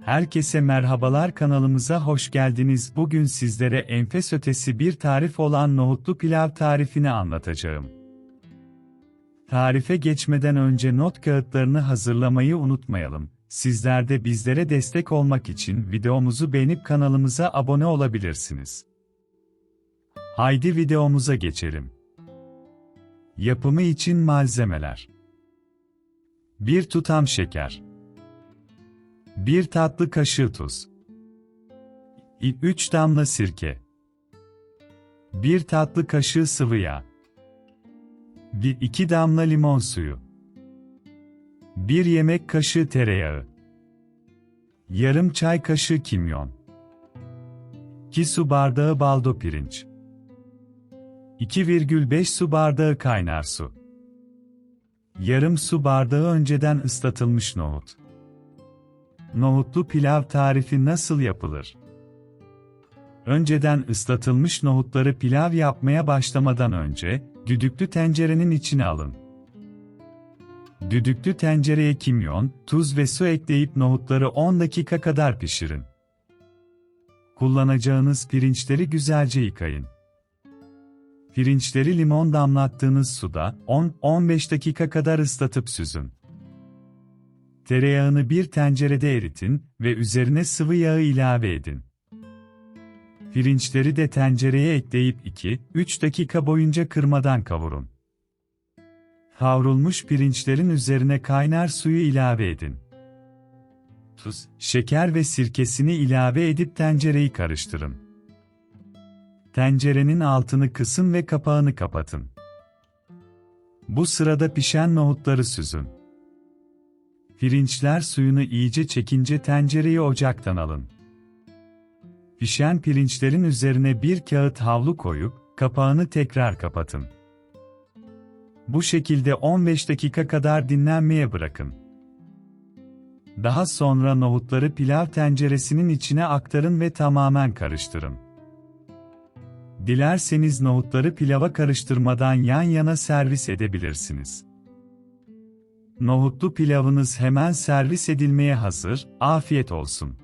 Herkese merhabalar kanalımıza hoş geldiniz. Bugün sizlere enfes ötesi bir tarif olan nohutlu pilav tarifini anlatacağım. Tarife geçmeden önce not kağıtlarını hazırlamayı unutmayalım. Sizler de bizlere destek olmak için videomuzu beğenip kanalımıza abone olabilirsiniz. Haydi videomuza geçelim. Yapımı için malzemeler 1 tutam şeker 1 tatlı kaşığı tuz. 3 damla sirke. 1 tatlı kaşığı sıvı yağ. 2 damla limon suyu. 1 yemek kaşığı tereyağı. Yarım çay kaşığı kimyon. 2 su bardağı baldo pirinç. 2,5 su bardağı kaynar su. Yarım su bardağı önceden ıslatılmış nohut Nohutlu pilav tarifi nasıl yapılır? Önceden ıslatılmış nohutları pilav yapmaya başlamadan önce, düdüklü tencerenin içine alın. Düdüklü tencereye kimyon, tuz ve su ekleyip nohutları 10 dakika kadar pişirin. Kullanacağınız pirinçleri güzelce yıkayın. Pirinçleri limon damlattığınız suda 10-15 dakika kadar ıslatıp süzün. Tereyağını bir tencerede eritin ve üzerine sıvı yağı ilave edin. Pirinçleri de tencereye ekleyip 2-3 dakika boyunca kırmadan kavurun. Kavrulmuş pirinçlerin üzerine kaynar suyu ilave edin. Tuz, şeker ve sirkesini ilave edip tencereyi karıştırın. Tencerenin altını kısın ve kapağını kapatın. Bu sırada pişen nohutları süzün. Pirinçler suyunu iyice çekince tencereyi ocaktan alın. Pişen pirinçlerin üzerine bir kağıt havlu koyup, kapağını tekrar kapatın. Bu şekilde 15 dakika kadar dinlenmeye bırakın. Daha sonra nohutları pilav tenceresinin içine aktarın ve tamamen karıştırın. Dilerseniz nohutları pilava karıştırmadan yan yana servis edebilirsiniz. Nohutlu pilavınız hemen servis edilmeye hazır, afiyet olsun.